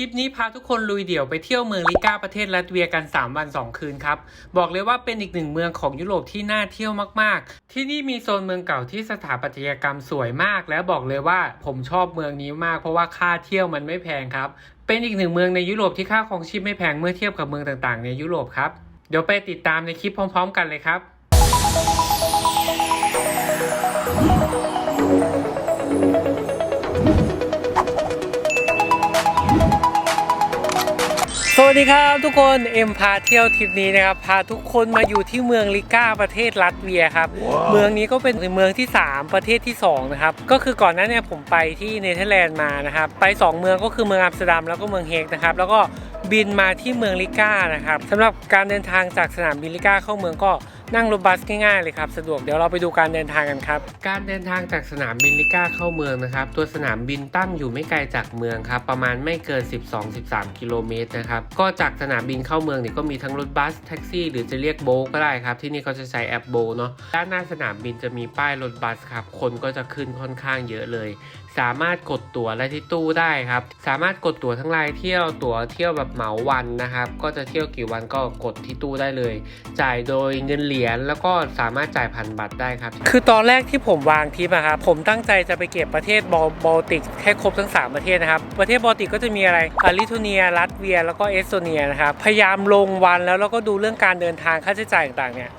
ลิปนี้พาทุกคนลุยเดี่ยวไปเที่ยวเมืองลิก้าประเทศลัตเวียกัน 3 วัน 2 คืนครับ บอกเลยว่าเป็นอีกหนึ่งเมืองของยุโรปที่น่าเที่ยวมาก ๆ ที่นี่มีโซนเมืองเก่าที่สถาปัตยกรรมสวยมาก และบอกเลยว่าผมชอบเมืองนี้มากเพราะว่าค่าเที่ยวมันไม่แพงครับ เป็นอีกหนึ่งเมืองในยุโรปที่ค่าครองชีพไม่แพงเมื่อเทียบกับเมืองต่าง ๆ ในยุโรปครับ เดี๋ยวไปติดตามในคลิปพร้อม ๆ กันเลยครับ วัสดีครับทุกคนเอ็มพาเที่ยวทริปนี้นะครับพาทุกคนมาอยู่ที่เมืองลิก้าประเทศลัตเวียครับเมืองนี้ก็เป็นเมืองที่ 3 ประเทศที่2นะครับก็คือก่อนหน้าเนี้ผมไปที่เนเธอร์แลนด์มานะครับไป 2 เมืองก็คือเมืองอัมสเตอร์ดัมแล้วก็เมืองเฮกนะครับแล้วก็บินมาที่เมืองลิก้านะครับสำหรับการเดินทางจากสนามบินลิก้าเข้าเมืองก็ นั่งรถบัสง่ายๆเลยครับ สะดวกเดี๋ยวเราไปดูการเดินทางกันครับ การเดินทางจากสนามบินลิก้าเข้าเมืองนะครับ ตัวสนามบินตั้งอยู่ไม่ไกลจากเมืองครับ ประมาณไม่เกิน 12-13 กิโลเมตรนะครับ ก็จากสนามบินเข้าเมืองเนี่ยก็มีทั้งรถบัสแท็กซี่ หรือจะเรียกโบก็ได้ครับ ที่นี่เขาจะใช้แอปโบเนาะ ด้านหน้าสนามบินจะมีป้ายรถบัสครับ คนก็จะขึ้นค่อนข้างเยอะเลยสามารถกดตั๋วได้ที่ตู้ได้ครับ สามารถกดตั๋วทั้งรายเที่ยวตั๋วเที่ยวแบบเหมาวันนะครับ ก็จะเที่ยวกี่วันก็กดที่ตู้ได้เลย จ่ายโดยเงินเหรียญแล้วก็สามารถจ่ายผ่านบัตรได้ครับ คือตอนแรกที่ผมวางทริปอะครับผมตั้งใจจะไปเก็บประเทศบอลบอลติกให้ครบทั้ง 3 ประเทศนะครับประเทศบอลติกก็จะมีอะไรอาลิทัวเนียลัตเวีย แล้วก็เอสโตเนียนะครับพยายามลงวันแล้วแล้วก็ดูเรื่องการเดินทางค่าใช้จ่ายต่างๆเนี่ย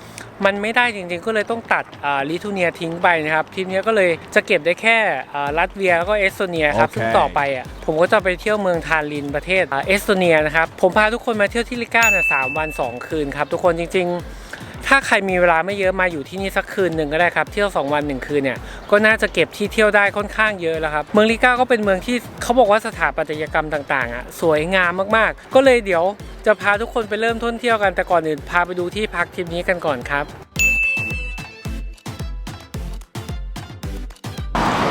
มันไม่ได้จริงๆ ก็เลยต้องตัดลิทูเนียทิ้งไปนะครับ ทีนี้ก็เลยจะเก็บได้แค่อ่าลัตเวียแล้วก็เอสโตเนียครับโอเคซึ่งต่อไปอะผมก็จะไปเที่ยวเมืองทาลินประเทศอ่าเอสโตเนียนะครับ ผมพาทุกคนมาเที่ยวที่ลิก้าเนี่ยสามวัน 2 คืนครับ ทุกคนจริง ๆถ้าใครมีเวลาไม่เยอะมาอยู่ที่นี่สักคืนหนึ่งก็ได้ครับ เที่ยว 2 วัน 1 คืนเนี่ยก็น่าจะเก็บที่เที่ยวได้ค่อนข้างเยอะแล้วครับ เมืองลิก้าก็เป็นเมืองที่เขาบอกว่าสถาปัตยกรรมต่างๆอะสวยงามมากๆ ก็เลยเดี๋ยว จะพาทุกคนไปเริ่มท่องเที่ยวกันแต่ก่อนอื่นพาไปดูที่พักทริปนี้กันก่อนครับ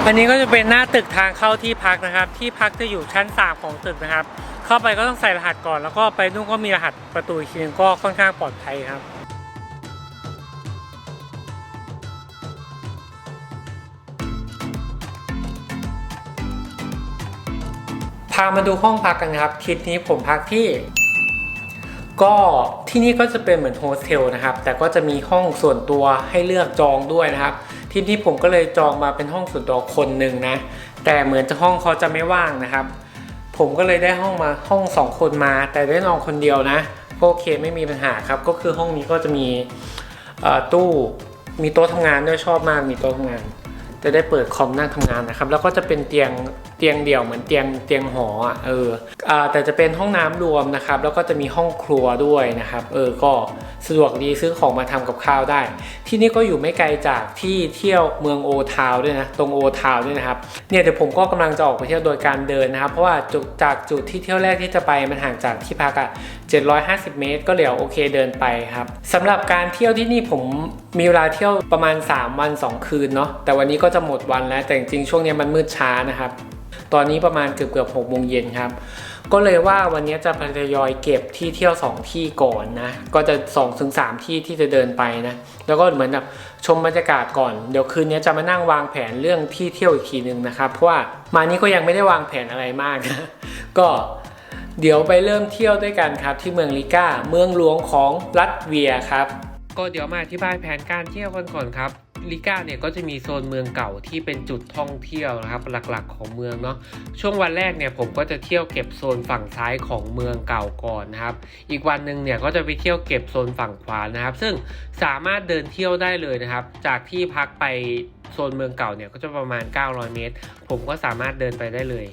อันนี้ก็จะเป็นหน้าตึกทางเข้าที่พักนะครับ ที่พักจะอยู่ชั้น 3 ของตึกนะครับ เข้าไปก็ต้องใส่รหัสก่อน แล้วก็ไปนู่นก็มีรหัสประตูอีกทีนึงก็ค่อนข้างปลอดภัยครับพามาดูห้องพักกันครับทริปนี้ผมพักที่ ก็ที่นี่ก็จะเป็นเหมือนโฮสเทลนะครับ แต่ก็จะมีห้องส่วนตัวให้เลือกจองด้วยนะครับทริปนี้ผมก็เลยจองมาเป็นห้องส่วนตัวคนหนึ่งนะ แต่เหมือนจะห้องเขาจะไม่ว่างนะครับ ผมก็เลยได้ห้องมาห้องสองคนมา แต่ได้นอนคนเดียวนะก็โอเคไม่มีปัญหาครับ ก็คือห้องนี้ก็จะมีตู้มีโต๊ะทำงานด้วยชอบมากมีโต๊ะทำงาน จะได้เปิดคอมนั่งทำงานนะครับ แล้วก็จะเป็นเตียง เตียงเดี่ยวเหมือนเตียงเตียงหออะเอออ่าแต่จะเป็นห้องน้ำรวมนะครับ แล้วก็จะมีห้องครัวด้วยนะครับ เออก็สะดวกดีซื้อของมาทำกับข้าวได้ ที่นี่ก็อยู่ไม่ไกลจากที่เที่ยวเมืองโอทาวด้วยนะตรงโอทาวด้วยนะครับเนี่ยเดี๋ยวผมก็กำลังจะออกไปเที่ยวโดยการเดินนะครับ เพราะว่าจุดจากจุดที่เที่ยวแรกที่จะไปมันห่างจากที่พักอะ750 เมตร ก็เหลือโอเคเดินไปครับสำหรับการเที่ยวที่นี่ผมมีเวลาเที่ยวประมาณ 3 วัน 2 คืนเนาะแต่วันนี้ก็จะหมดวันแล้วแต่จริงๆช่วงนี้มันมืดช้านะครับ ตอนนี้ประมาณเกือบเกือบหกโมงเย็นครับ ก็เลยว่าวันนี้จะทยอยเก็บที่เที่ยว 2 ที่ก่อนนะ ก็จะ2ถึง3ที่ที่จะเดินไปนะ แล้วก็เหมือนแบบชมบรรยากาศก่อน เดี๋ยวคืนนี้จะมานั่งวางแผนเรื่องที่เที่ยวอีกทีนึงนะครับ เพราะว่ามานี้ก็ยังไม่ได้วางแผนอะไรมากนะ ก็เดี๋ยวไปเริ่มเที่ยวด้วยกันครับ ที่เมืองลิก้า เมืองหลวงของรัสเวียครับ ก็เดี๋ยวมาอธิบายแผนการเที่ยวกันก่อนครับ ลิก้าเนี่ยก็จะมีโซนเมืองเก่าที่เป็นจุดท่องเที่ยวนะครับหลักๆของเมืองเนาะช่วงวันแรกเนี่ยผมก็จะเที่ยวเก็บโซนฝั่งซ้ายของเมืองเก่าก่อนนะครับ อีกวันหนึ่งเนี่ยก็จะไปเที่ยวเก็บโซนฝั่งขวานะครับ ซึ่งสามารถเดินเที่ยวได้เลยนะครับ จากที่พักไปโซนเมืองเก่าเนี่ยก็จะประมาณ 900 เมตร ผมก็สามารถเดินไปได้เลย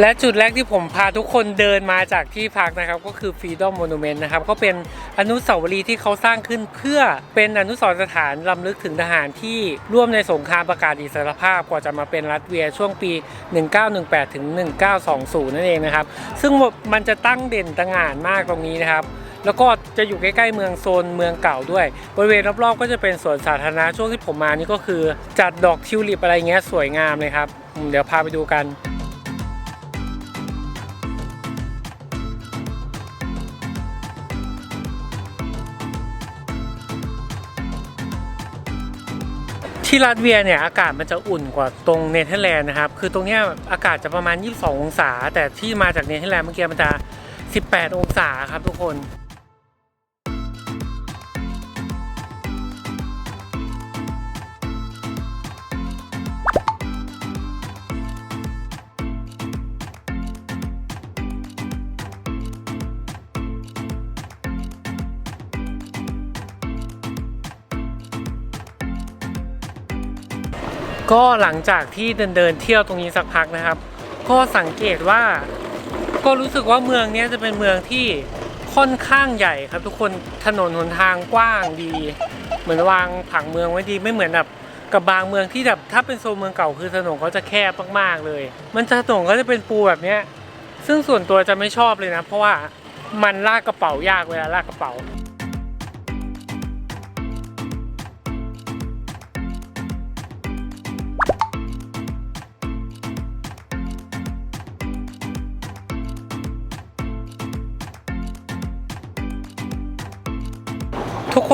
และจุดแรกที่ผมพาทุกคนเดินมาจากที่พักนะครับ ก็คือ Freedom Monument นะครับก็เป็นอนุสาวรีย์ที่เขาสร้างขึ้นเพื่อเป็นอนุสรณ์สถานลำลึกถึงทหารที่ร่วมในสงครามประกาศอิสรภาพกว่าจะมาเป็นรัฐเวียช่วงปี 1918 ถึง 1920 นั่นเองนะครับ ซึ่งมันจะตั้งเด่นตระหง่านมากตรงนี้นะครับแล้วก็จะอยู่ใกล้ๆเมืองโซนเมืองเก่าด้วย บริเวณรอบๆก็จะเป็นสวนสาธารณะช่วงที่ผมมานี่ก็คือ จัดดอกทิวลิปอะไรเงี้ยสวยงามเลยครับเดี๋ยวพาไปดูกัน ที่ลัตเวียเนี่ยอากาศมันจะอุ่นกว่าตรงเนเธอร์แลนด์นะครับ คือตรงเนี้ยอากาศจะประมาณ 22 องศา แต่ที่มาจากเนเธอร์แลนด์เมื่อกี้มันจะ 18 องศาครับทุกคน ก็หลังจากที่เดินเดินเที่ยวตรงนี้สักพักนะครับ ก็สังเกตว่า ก็รู้สึกว่าเมืองนี้จะเป็นเมืองที่ค่อนข้างใหญ่ครับ ทุกคนถนนหนทางกว้างดี เหมือนวางผังเมืองไว้ดีไม่เหมือนแบบกับบางเมืองที่แบบถ้าเป็นโซนเมืองเก่าคือถนนเขาจะแคบมากๆเลย มันจะถนนก็จะเป็นปูแบบเนี้ยซึ่งส่วนตัวจะไม่ชอบเลยนะ เพราะว่ามันลากกระเป๋ายากเวลาลากกระเป๋า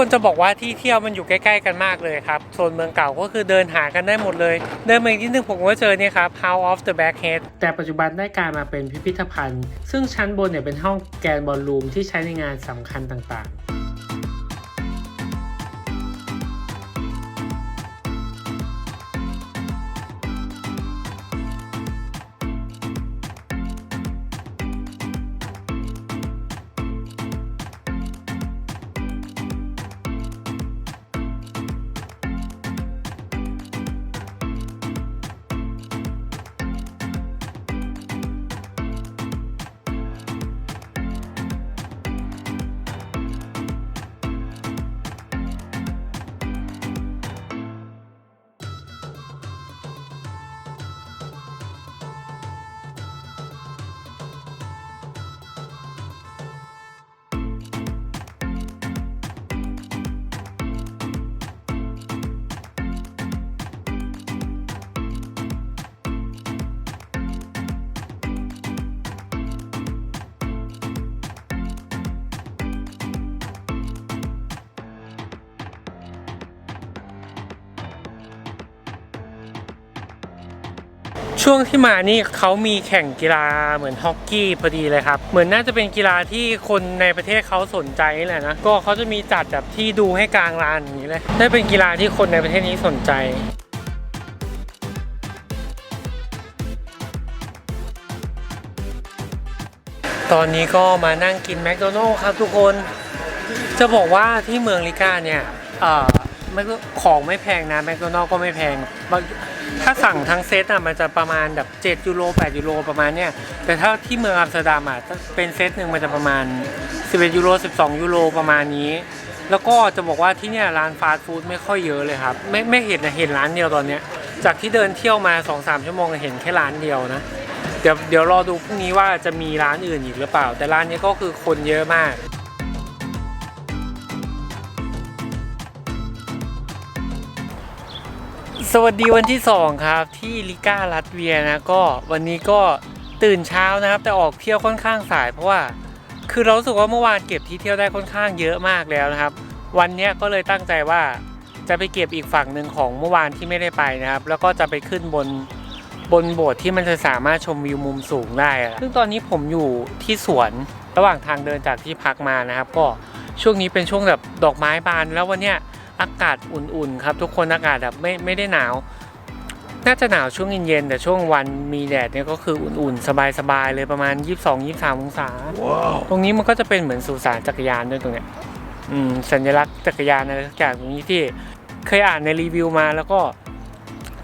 คนจะบอกว่าที่เที่ยวมันอยู่ใกล้ๆกันมากเลยครับโซนเมืองเก่าก็คือเดินหากันได้หมดเลย เดินมาอีกนิดนึงผมก็เจอเนี่ยครับ House of the Backhead แต่ปัจจุบันได้กลายมาเป็นพิพิธภัณฑ์ ซึ่งชั้นบนเนี่ยเป็นห้องแกนบอลลูมที่ใช้ในงานสำคัญต่างๆ ช่วงที่มานี่เขามีแข่งกีฬาเหมือนฮอกกี้พอดีเลยครับ เหมือนน่าจะเป็นกีฬาที่คนในประเทศเขาสนใจแหละนะ ก็เขาจะมีจัดแบบที่ดูให้กลางลานอย่างนี้เลยได้เป็นกีฬาที่คนในประเทศนี้สนใจตอนนี้ก็มานั่งกินแมคโดนัลล์ครับทุกคน จะบอกว่าที่เมืองลิก้าเนี่ยอ่อไม่ของไม่แพงนะแมคโดนัลล์ก็ไม่แพง ถ้าสั่งทั้งเซตอะมันจะประมาณแบบ 7 ยูโร 8 ยูโรประมาณเนี้ยแต่ถ้าที่เมืองอัมสเตอร์ดัมอะถ้าเป็นเซตหนึ่งมันจะประมาณ 11 ยูโร 12 ยูโรประมาณนี้ แล้วก็จะบอกว่าที่เนี่ยร้านฟาสต์ฟู้ดไม่ค่อยเยอะเลยครับ ไม่ไม่เห็นนะเห็นร้านเดียวตอนเนี้ยจากที่เดินเที่ยวมา 2-3 ชั่วโมงเห็นแค่ร้านเดียวนะเดี๋ยวเดี๋ยวรอดูพรุ่งนี้ว่าจะมีร้านอื่นอีกหรือเปล่า แต่ร้านนี้ก็คือคนเยอะมาก สวัสดีวันที่ 2 ครับ ที่ลิก้าลัตเวียนะก็วันนี้ก็ตื่นเช้านะครับ แต่ออกเที่ยวค่อนข้างสายเพราะว่า คือเราสึกว่าเมื่อวานเก็บที่เที่ยวได้ค่อนข้างเยอะมากแล้วนะครับ วันนี้ก็เลยตั้งใจว่าจะไปเก็บอีกฝั่งหนึ่งของเมื่อวานที่ไม่ได้ไปนะครับ แล้วก็จะไปขึ้นบนบนโบสถ์ที่มันจะสามารถชมวิวมุมสูงได้ ซึ่งตอนนี้ผมอยู่ที่สวนระหว่างทางเดินจากที่พักมานะครับ ก็ช่วงนี้เป็นช่วงแบบดอกไม้บานแล้ววันเนี้ย อากาศอุ่นๆครับทุกคนอากาศแบบไม่ไม่ได้หนาว น่าจะหนาวช่วงเย็นๆแต่ช่วงวันมีแดดเนี่ยก็คืออุ่นๆ สบายๆเลยประมาณ 22-23 องศาตรงนี้มันก็จะเป็นเหมือนสุสานจักรยานด้วยตรงเนี้ยอืมสัญลักษณ์จักรยานอะไรสักอย่างตรงนี้ที่เคยอ่านในรีวิวมาแล้วก็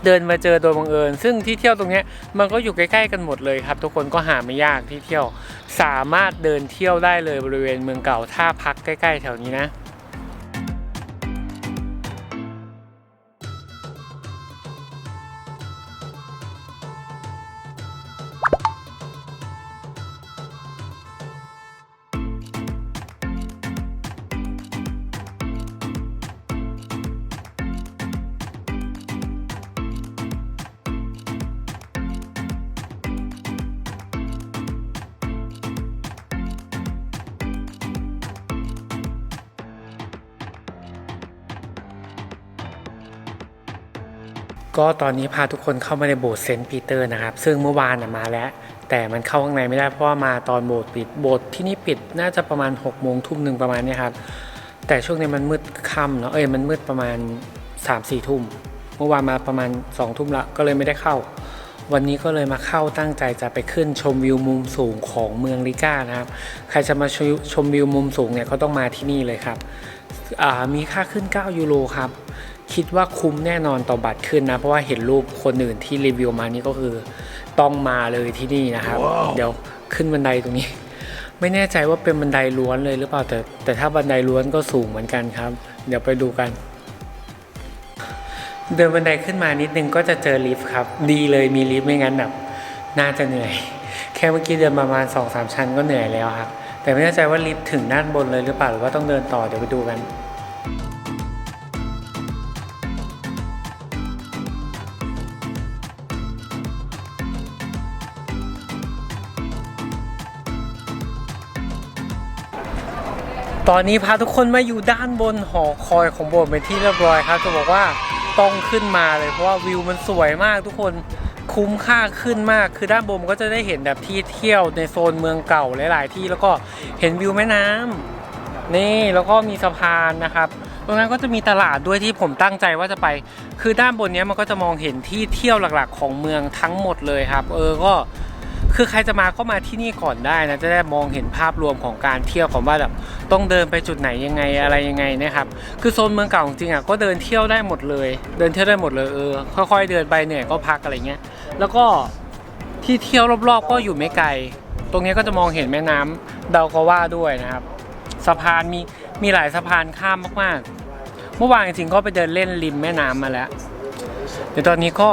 เดินมาเจอโดยบังเอิญ ซึ่งที่เที่ยวตรงเนี้ยมันก็อยู่ใกล้ๆกันหมดเลยครับ ทุกคนก็หาไม่ยากที่เที่ยว สามารถเดินเที่ยวได้เลยบริเวณเมืองเก่าถ้าพักใกล้ ๆ แถวนี้นะ ก็ตอนนี้พาทุกคนเข้ามาในโบสถ์เซนต์ปีเตอร์นะครับ ซึ่งเมื่อวานมาแล้ว แต่มันเข้าข้างในไม่ได้เพราะว่ามาตอนโบสถ์ปิดโบสถ์ที่นี่ปิดน่าจะประมาณ6กโมงทุ่มหนึ่งประมาณนี้ครับ แต่ช่วงนี้มันมืดค่ำเนาะเอ้ยมันมืดประมาณ3ามสี่ทุ่มเมื่อวานมาประมาณ2องทุ่มละก็เลยไม่ได้เข้า วันนี้ก็เลยมาเข้าตั้งใจจะไปขึ้นชมวิวมุมสูงของเมืองลิก้านะครับ ใครจะมาชมชมวิวมุมสูงเนี่ยก็ต้องมาที่นี่เลยครับมีค่าขึ้น 9 ยูโรครับ คิดว่าคุ้มแน่นอนต่อบัตรขึ้นนะ เพราะว่าเห็นรูปคนอื่นที่รีวิวมานี่ก็คือต้องมาเลยที่นี่นะครับเดี๋ยวขึ้นบันไดตรงนี้ ไม่แน่ใจว่าเป็นบันไดล้วนเลยหรือเปล่าแต่แต่ถ้าบันไดล้วนก็สูงเหมือนกันครับ เดี๋ยวไปดูกัน เดินบันไดขึ้นมานิดนึงก็จะเจอลิฟต์ครับ ดีเลยมีลิฟต์ไม่งั้นแบบน่าจะเหนื่อย แค่เมื่อกี้เดินประมาณ2อสามชั้นก็เหนื่อยแล้วครับ แต่ไม่แน่ใจว่าลิฟต์ถึงด้านบนเลยหรือเปล่าหรือว่าต้องเดินต่อเดี๋ยวไปดูกัน ตอนนี้พาทุกคนมาอยู่ด้านบนหอคอยของโบสถ์เป็นที่เรียบร้อยครับจะบอกว่าต้องขึ้นมาเลยเพราะว่าวิวมันสวยมากทุกคนคุ้มค่าขึ้นมากคือด้านบนก็จะได้เห็นแบบที่เที่ยวในโซนเมืองเก่าหลาย ๆ ที่แล้วก็เห็นวิวแม่น้ำนี่แล้วก็มีสะพานนะครับตรงนั้นก็จะมีตลาดด้วยที่ผมตั้งใจว่าจะไป คือด้านบนนี้มันก็จะมองเห็นที่เที่ยวหลัก ๆ ของเมืองทั้งหมดเลยครับ เออก็ คือใครจะมาก็มาที่นี่ก่อนได้นะจะได้มองเห็นภาพรวมของการเที่ยวของว่าแบบต้องเดินไปจุดไหนยังไงอะไรยังไงนะครับคือโซนเมืองเก่าจริงๆอะก็เดินเที่ยวได้หมดเลย เดินเที่ยวได้หมดเลยเออค่อยๆ เดินไปเหนื่อยก็พักอะไรเงี้ยแล้วก็ที่เที่ยวรอบๆ ก็อยู่ไม่ไกล ตรงนี้ก็จะมองเห็นแม่น้ำเดากาว่าด้วยนะครับสะพานมีมีหลายสะพานข้ามมากๆ เมื่อวานจริงๆก็ไปเดินเล่นริมแม่น้ำมาแล้วเดี๋ยวตอนนี้ก็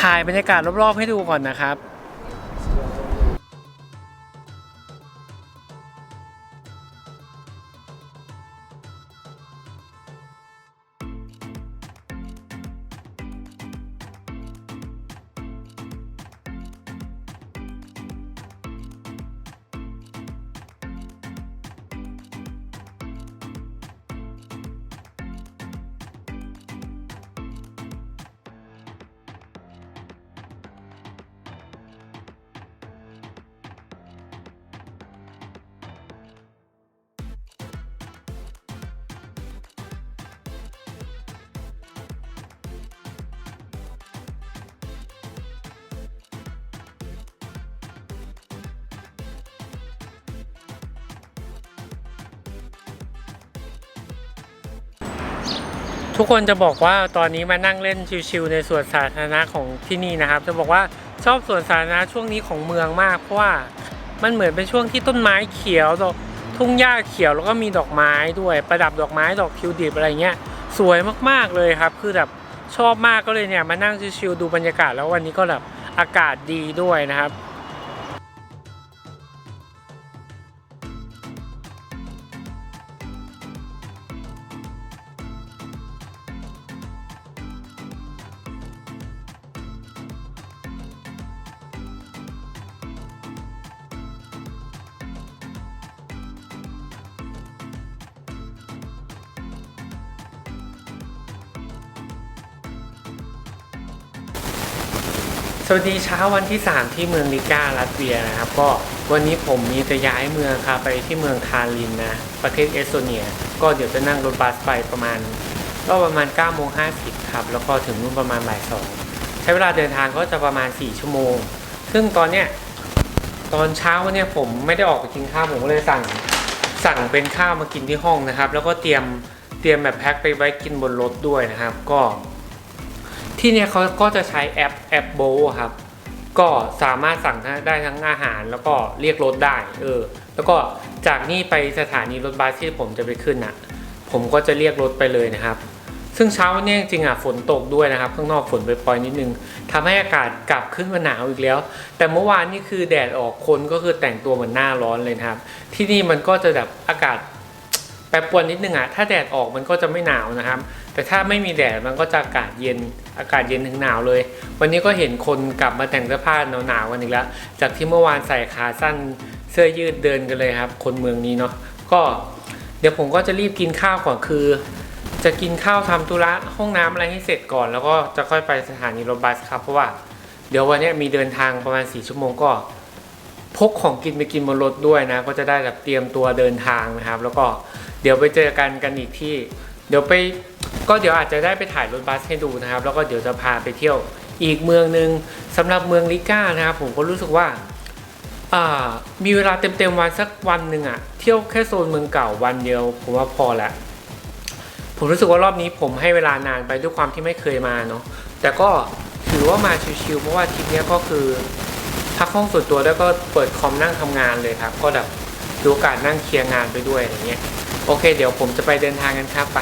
ถ่ายบรรยากาศรอบๆให้ดูก่อนนะครับ ทุกคนจะบอกว่าตอนนี้มานั่งเล่นชิวๆในสวนสาธารณะของที่นี่นะครับ จะบอกว่าชอบสวนสาธารณะช่วงนี้ของเมืองมากเพราะว่ามันเหมือนเป็นช่วงที่ต้นไม้เขียวดอกทุ่งหญ้าเขียวแล้วก็มีดอกไม้ด้วยประดับดอกไม้ดอกทิวดิบอะไรเงี้ยสวยมากๆเลยครับ คือแบบชอบมากก็เลยเนี่ยมานั่งชิวๆดูบรรยากาศแล้ววันนี้ก็แบบอากาศดีด้วยนะครับ วัสดีเช้าวันที่ 3 ที่เมืองลิก้ารัสเซียนะครับ ก็วันนี้ผมมีจะย้ายเมืองครับไปที่เมืองทาลินนะ ประเทศเอสโตเนีย ก็เดี๋ยวจะนั่งรถบัสไปประมาณ ก็ประมาณ9โมง50ครับ แล้วก็ถึงนู่นประมาณบ่ายสองใช้เวลาเดินทางก็จะประมาณ 4 ชั่วโมง ซึ่งตอนเนี้ยตอนเช้าเนี่ยผมไม่ได้ออกไปกินข้าวผมก็เลยสั่งสั่งเป็นข้าวมากินที่ห้องนะครับ แล้วก็เตรียมเตรียมแบบแพ็คไปไว้กินบนรถด้วยนะครับ ก็ ที่เนี่ยเขาก็จะใช้แอปแอปโบครับ ก็สามารถสั่งได้ทั้งอาหารแล้วก็เรียกรถได้เออแล้วก็จากนี่ไปสถานีรถบัสที่ผมจะไปขึ้นอะ ผมก็จะเรียกรถไปเลยนะครับ ซึ่งเช้าวันนี้จริงอะฝนตกด้วยนะครับ ข้างนอกฝนไปปล่อยๆนิดนึงทำให้อากาศกลับขึ้นมาหนาวอีกแล้ว แต่เมื่อวานนี่คือแดดออกคนก็คือแต่งตัวเหมือนหน้าร้อนเลยครับ ที่นี่มันก็จะแบบอากาศแปรปรวนนิดนึงอะถ้าแดดออกมันก็จะไม่หนาวนะครับ แต่ถ้าไม่มีแดดมันก็จะอากาศเย็นอากาศเย็นถึงหนาวเลย วันนี้ก็เห็นคนกลับมาแต่งเสื้อผ้าหนาวๆกันอีกแล้ว จากที่เมื่อวานใส่ขาสั้นเสื้อยืดเดินกันเลยครับ คนเมืองนี้เนาะก็เดี๋ยวผมก็จะรีบกินข้าวก่อนคือ จะกินข้าวทำธุระห้องน้ำอะไรให้เสร็จก่อน แล้วก็จะค่อยไปสถานีรถบัสครับเพราะว่าเดี๋ยววันนี้มีเดินทางประมาณ4ชั่วโมงก็พกของกินไปกินบนรถด้วยนะ ก็จะได้แบบเตรียมตัวเดินทางนะครับ แล้วก็เดี๋ยวไปเจอกันกันอีกที่ ดี๋ยวไปก็เดี๋ยวอาจจะได้ไปถ่ายรถบัสให้ดูนะครับ แล้วก็เดี๋ยวจะพาไปเที่ยวอีกเมืองหนึ่งสำหรับเมืองลิก้านะครับผมก็รู้สึกว่าามีเวลาเต็มๆวันสักวันหนึ่งอะเที่ยวแค่โซนเมืองเก่าวันเดียว ผมว่าพอละผมรู้สึกว่ารอบนี้ผมให้เวลานานไปด้วยความที่ไม่เคยมาเนาะแต่ก็ถือว่ามาชิวๆเพราะว่าทริปนี้ก็คือพักห้องส่วนตัวแล้วก็เปิดคอมนั่งทำงานเลยครับ ก็แบบดูโอกาสนั่งเคลียร์งานไปด้วยอะไรเงี้ยโอเค เดี๋ยวผมจะไปเดินทางกันครับไป